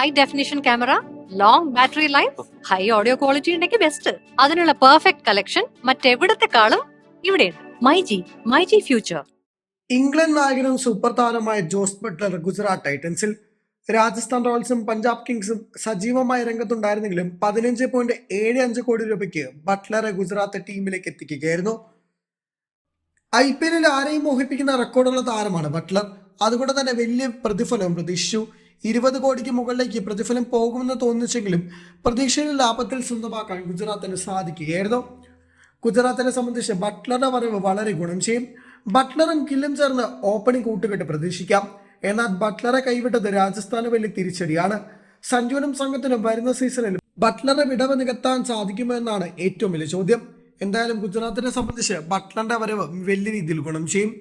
High definition camera long battery life high audio quality ഉണ്ടെങ്കിൽ best അതിനുള്ള perfect collection മറ്റെവിടത്തെക്കാളും ഇവിടെയുണ്ട്. My G my G future England നായകനും super താരമായ Jos Buttler Gujarat ടൈറ്റൻസിൽ. രാജസ്ഥാൻ റോയൽസും പഞ്ചാബ് കിങ്സും സജീവമായ രംഗത്തുണ്ടായിരുന്നെങ്കിലും പതിനഞ്ച് പോയിന്റ് ഏഴ് അഞ്ച് കോടി രൂപയ്ക്ക് ബട്ട്ലറെ ഗുജറാത്ത് ടീമിലേക്ക് എത്തിക്കുകയായിരുന്നു. ഐ പി എല്ലിൽ ആരെയും മോഹിപ്പിക്കുന്ന റെക്കോർഡുള്ള താരമാണ് ബട്ട്ലർ. അതുകൊണ്ട് തന്നെ വലിയ പ്രതിഫലവും പ്രതീക്ഷിച്ചു. ഇരുപത് കോടിക്ക് മുകളിലേക്ക് പ്രതിഫലം പോകുമെന്ന് തോന്നിച്ചെങ്കിലും പ്രതീക്ഷയിൽ ലാഭത്തിൽ സ്വന്തമാക്കാൻ ഗുജറാത്തിന് സാധിക്കുകയായിരുന്നു. ഗുജറാത്തിനെ സംബന്ധിച്ച് ബട്ട്ലറുടെ വരവ് വളരെ ഗുണം ചെയ്യും. ബട്ട്ലറും കില്ലും ചേർന്ന് ഓപ്പണിംഗ് കൂട്ടുകെട്ട് പ്രതീക്ഷിക്കാം. എന്നാൽ ബട്ട്ലറെ കൈവിട്ടത് രാജസ്ഥാന് വലിയ തിരിച്ചടിയാണ്. സഞ്ജുവിനും സംഘത്തിനും വരുന്ന സീസണിൽ ബട്ട്ലറെ വിടവ് നികത്താൻ സാധിക്കുമോ എന്നാണ് ഏറ്റവും വലിയ ചോദ്യം. എന്തായാലും ഗുജറാത്തിനെ സംബന്ധിച്ച് ബട്ട്ലറിന്റെ വരവ് വലിയ രീതിയിൽ ഗുണം ചെയ്യും.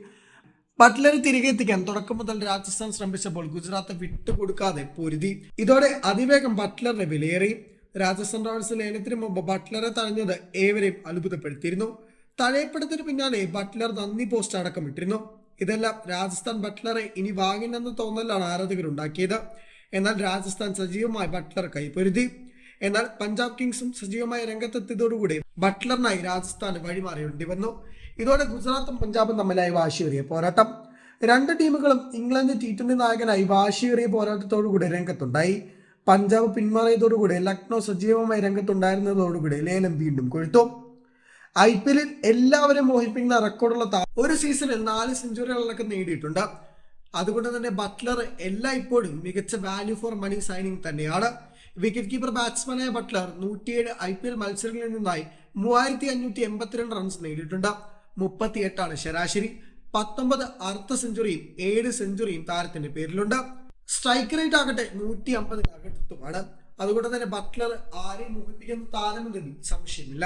ബട്ട്ലറെ തിരികെ എത്തിക്കാൻ തുടക്കം മുതൽ രാജസ്ഥാൻ ശ്രമിച്ചപ്പോൾ ഗുജറാത്ത് വിട്ടുകൊടുക്കാതെ പൊരുതി. ഇതോടെ അതിവേഗം ബട്ട്ലറിനെ വിലയേറി. രാജസ്ഥാൻ റോയൽസ് ലേലത്തിന് മുമ്പ് ബട്ട്ലറെ തഴഞ്ഞത് ഏവരെയും അത്ഭുതപ്പെടുത്തിയിരുന്നു. തഴയപ്പെടുത്തിന് പിന്നാലെ ബട്ട്ലർ നന്ദി പോസ്റ്റ് അടക്കം ഇട്ടിരുന്നു. ഇതെല്ലാം രാജസ്ഥാൻ ബട്ട്ലറെ ഇനി വാങ്ങില്ലെന്ന തോന്നലാണ് ആരാധകർ ഉണ്ടാക്കിയത് എന്നാൽ രാജസ്ഥാൻ സജീവമായി ബട്ട്ലർ കൈപ്പൊരുതി എന്നാൽ പഞ്ചാബ് കിങ്സും സജീവമായ രംഗത്തെത്തിയതോടുകൂടി ബട്ട്ലറിനായി രാജസ്ഥാന് വഴിമാറിയേണ്ടി വന്നു. ഇതോടെ ഗുജറാത്തും പഞ്ചാബും തമ്മിലായി വാശിയേറിയ പോരാട്ടം. രണ്ട് ടീമുകളും ഇംഗ്ലണ്ട് ടി ട്വന്റി നായകനായി വാശിയേറിയ പോരാട്ടത്തോടുകൂടി രംഗത്തുണ്ടായി. പഞ്ചാബ് പിന്മാറിയതോടുകൂടി ലക്നൗ സജീവമായി രംഗത്തുണ്ടായിരുന്നതോടുകൂടി ലേലം വീണ്ടും കൊഴുത്തു. ഐ പി എല്ലിൽ എല്ലാവരും മോഹിപ്പിക്കുന്ന റെക്കോർഡുള്ള ഒരു സീസണിൽ നാല് സെഞ്ചുറികളൊക്കെ നേടിയിട്ടുണ്ട്. അതുകൊണ്ട് തന്നെ ബട്ട്ലർ എല്ലാ ഇപ്പോഴും മികച്ച വാല്യൂ ഫോർ മണി സൈനിങ് തന്നെയാണ്. വിക്കറ്റ് കീപ്പർ ബാറ്റ്സ്മാനായ ബട്ട്ലർ നൂറ്റിയേഴ് ഐ പി എൽ മത്സരങ്ങളിൽ നിന്നായി മൂവായിരത്തി അഞ്ഞൂറ്റി എൺപത്തിരണ്ട് റൺസ് നേടിയിട്ടുണ്ട്. മുപ്പത്തിയെട്ടാണ് ശരാശരി. പത്തൊമ്പത് അർദ്ധ സെഞ്ചുറിയും ഏഴ് സെഞ്ചുറിയും താരത്തിന്റെ പേരിലുണ്ട്. സ്ട്രൈക്ക് റേറ്റ് ആകട്ടെ നൂറ്റി അമ്പതിനകത്തുമാണ് അതുകൊണ്ട് തന്നെ ബട്ട്ലർ ആരെയും മോഹിപ്പിക്കുന്ന താരമെന്നതിൽ സംശയമില്ല.